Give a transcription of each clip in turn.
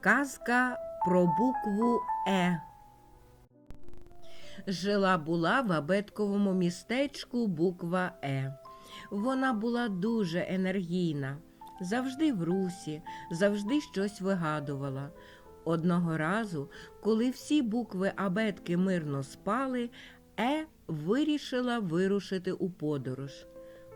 Казка про букву Е. Жила була в абетковому містечку буква Е. Вона була дуже енергійна, завжди в русі, завжди щось вигадувала. Одного разу, коли всі букви абетки мирно спали, Е вирішила вирушити у подорож.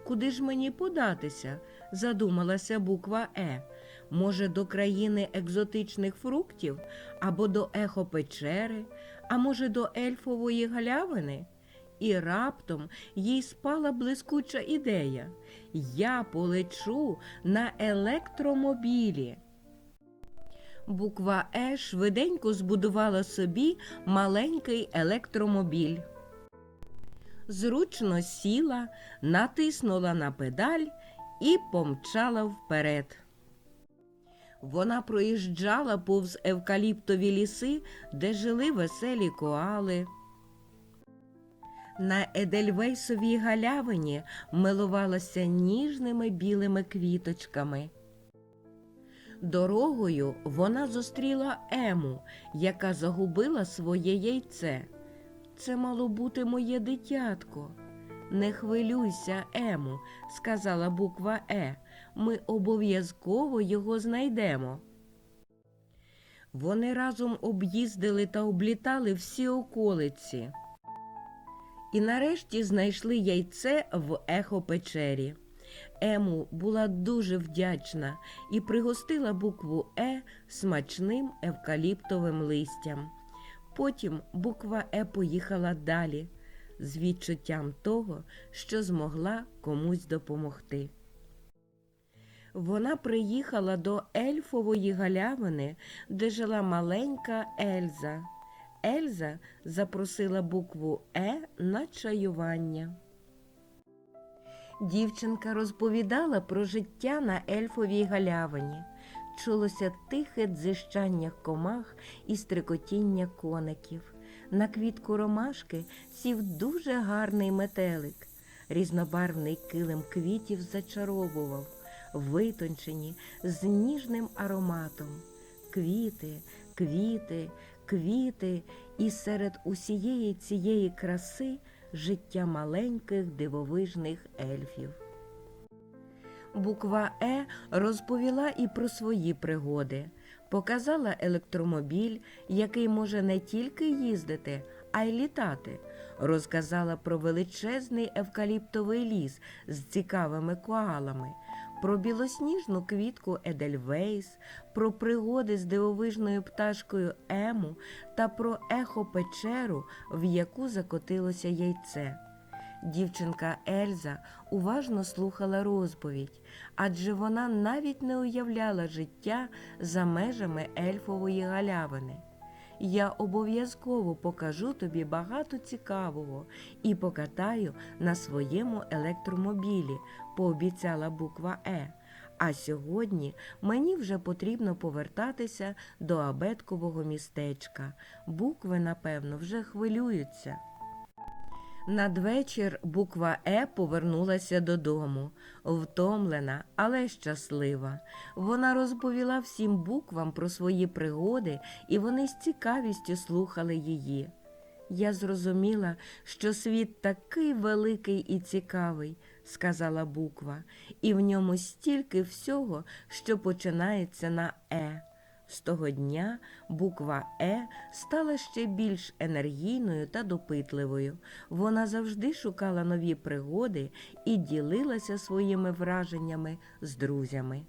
Куди ж мені податися? задумалася буква Е. Може, до країни екзотичних фруктів або до ехопечери, а може, до ельфової галявини? І раптом їй спала блискуча ідея. Я полечу на електромобілі. Буква Е швиденько збудувала собі маленький електромобіль. Зручно сіла, натиснула на педаль і помчала вперед. Вона проїжджала повз евкаліптові ліси, де жили веселі коали. На Едельвейсовій галявині милувалася ніжними білими квіточками. Дорогою вона зустріла Ему, яка загубила своє яйце. Це мало бути моє дитятко. Не хвилюйся, Ему, сказала буква Е. Ми обов'язково його знайдемо. Вони разом об'їздили та облітали всі околиці. І нарешті знайшли яйце в ехопечері. Ему була дуже вдячна і пригостила букву Е смачним евкаліптовим листям. Потім буква Е поїхала далі з відчуттям того, що змогла комусь допомогти. Вона приїхала до ельфової галявини, де жила маленька Ельза. Ельза запросила букву Е на чаювання. Дівчинка розповідала про життя на ельфовій галявині. Чулося тихе дзищання комах і стрикотіння коників. На квітку ромашки сів дуже гарний метелик. Різнобарвний килим квітів зачаровував, витончені з ніжним ароматом. Квіти, квіти, квіти, і серед усієї цієї краси життя маленьких дивовижних ельфів. Буква Е розповіла і про свої пригоди, показала електромобіль, який може не тільки їздити, а й літати. Розказала про величезний евкаліптовий ліс з цікавими коалами, про білосніжну квітку Едельвейс, про пригоди з дивовижною пташкою Ему та про ехо-печеру, в яку закотилося яйце. Дівчинка Ельза уважно слухала розповідь, адже вона навіть не уявляла життя за межами ельфової галявини. Я обов'язково покажу тобі багато цікавого і покатаю на своєму електромобілі, пообіцяла буква Е. А сьогодні мені вже потрібно повертатися до абеткового містечка. Букви, напевно, вже хвилюються. Надвечір буква Е повернулася додому, втомлена, але щаслива. Вона розповіла всім буквам про свої пригоди, і вони з цікавістю слухали її. Я зрозуміла, що світ такий великий і цікавий, сказала буква, і в ньому стільки всього, що починається на Е. З того дня буква Е стала ще більш енергійною та допитливою. Вона завжди шукала нові пригоди і ділилася своїми враженнями з друзями.